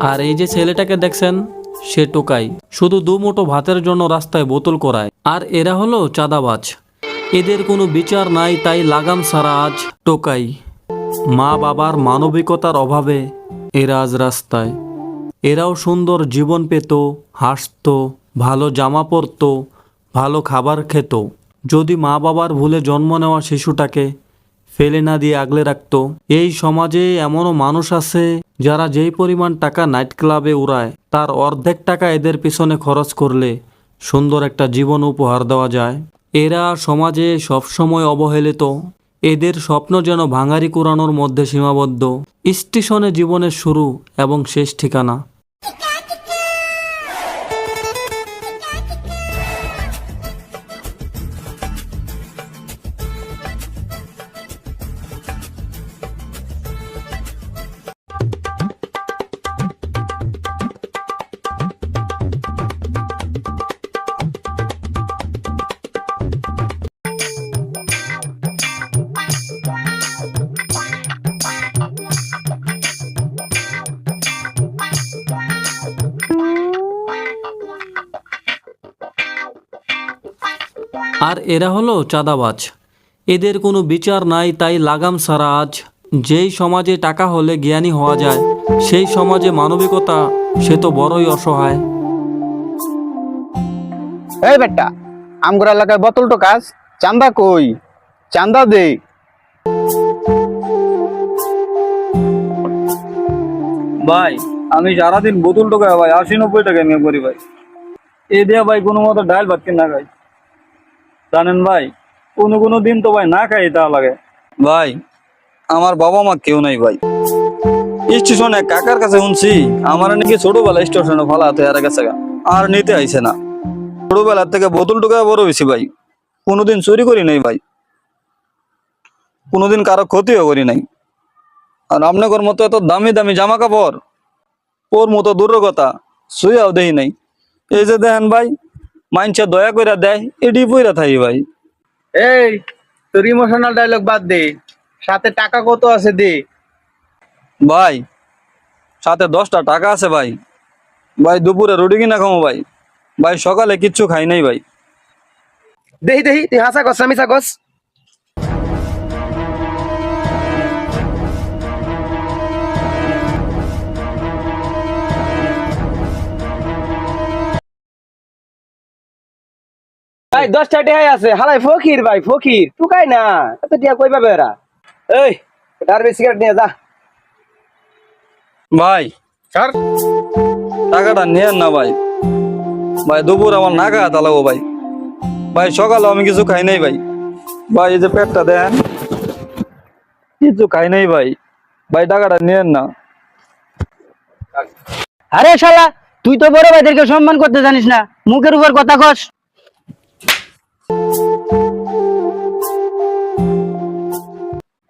আর এই যে ছেলেটাকে দেখছেন, সে টোকাই। শুধু দু মুঠো ভাতের জন্য রাস্তায় বোতল করায়। আর এরা হলো চাঁদাবাজ। এদের কোনো বিচার নাই, তাই লাগাম সারা আজ টোকাই। মা বাবার মানবিকতার অভাবে এরা আজ রাস্তায়। এরাও সুন্দর জীবন পেত, হাসত, ভালো জামা পরত, ভালো খাবার খেত। যদি মা বাবার ভুলে জন্ম নেওয়া শিশুটাকে ফেলে না দিয়ে আগলে রাখত। এই সমাজে এমনও মানুষ আছে যারা যেই পরিমাণ টাকা নাইট ক্লাবে উড়ায়, তার অর্ধেক টাকা এদের পিছনে খরচ করলে সুন্দর একটা জীবন উপহার দেওয়া যায়। এরা সমাজে সবসময় অবহেলিত। এদের স্বপ্ন যেন ভাঙারি কুড়ানোর মধ্যে সীমাবদ্ধ। স্টেশনে জীবনের শুরু এবং শেষ ঠিকানা। আর এরা হলো চাঁদাবাজ। এদের কোনো বিচার নাই তাই লাগাম সারা আজ। যেই সমাজে টাকা হলে জ্ঞানী হওয়া যায় সেই সমাজে মানবিকতা সে তো বড়ই অসহায়। এই বেটা আমগর এলাকায় বোতল টোকাস চান্দা কই? চান্দা দে। ভাই আমি সারাদিন বোতল টোকায় ভাই আশি নব্বই টাকা নিয়ে করি ভাই। এ দিয়ে ভাই কোনো মতো ডাল ভাত কিনা খাই জানেন ভাই, কোনো কোনো দিন তো ভাই না খাই তা লাগে। ভাই, আমার বাবা মা কেউ নাই ভাই। স্টেশনে কাকার কাছে শুনছি, আমার নাকি ছোটবেলা স্টেশনে ভালো হাতে আর গা। আর নিতে আইছে না। ছোটবেলার থেকে বোতল টোকায় বড় বেশি ভাই, কোনোদিন চুরি করি নাই ভাই। কোনোদিন কারও ক্ষতিও করি নাই। আর আপনাদের মতো এত দামি দামি জামা কাপড় ওর মতো দুর্গতা শুয়েও দেই নাই। এই যে দেখেন ভাই মাইনছে দয়া করে দেয় এডি পইরা থাই ভাই। এই তোর ইমোশনাল ডায়লগ বাদ দে। সাথে টাকা কত আছে দে। ভাই সাথে দশটা টাকা আছে ভাই। ভাই দুপুরে রুটি কিনা খামো ভাই। ভাই সকালে কিচ্ছু খাই নাই ভাই। দেহি দেহি তুই হাসা কস আমি কস। ভাই দশটা টেহাই আছে। হালাই ফকির ভাই ফকির। টুকাই না। এত টিয়া কই পাবে এরা? এই ডারবি সিগারেট নিয়ে যা। ভাই স্যার টাকাটা নিয়েন না ভাই। ভাই দুপুর আমার না খাওয়া তালাবো ভাই। ভাই সকালে আমি কিছু খাই নাই ভাই। ভাই এই যে পেটটা দেন। কিছু খাই নাই ভাই। ভাই টাকাটা নিয়েন না। আরে শালা তুই তো বড় ভাইদেরকে সম্মান করতে জানিস না। মুখের উপর কথা কস।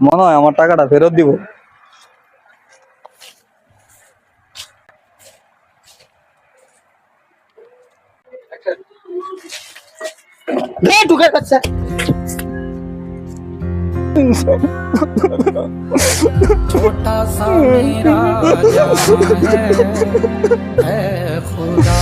মনে হয় আমার টাকাটা ফেরত দিব দে টুকার বাচ্চা छोटा सा मेरा जहां है है खुदा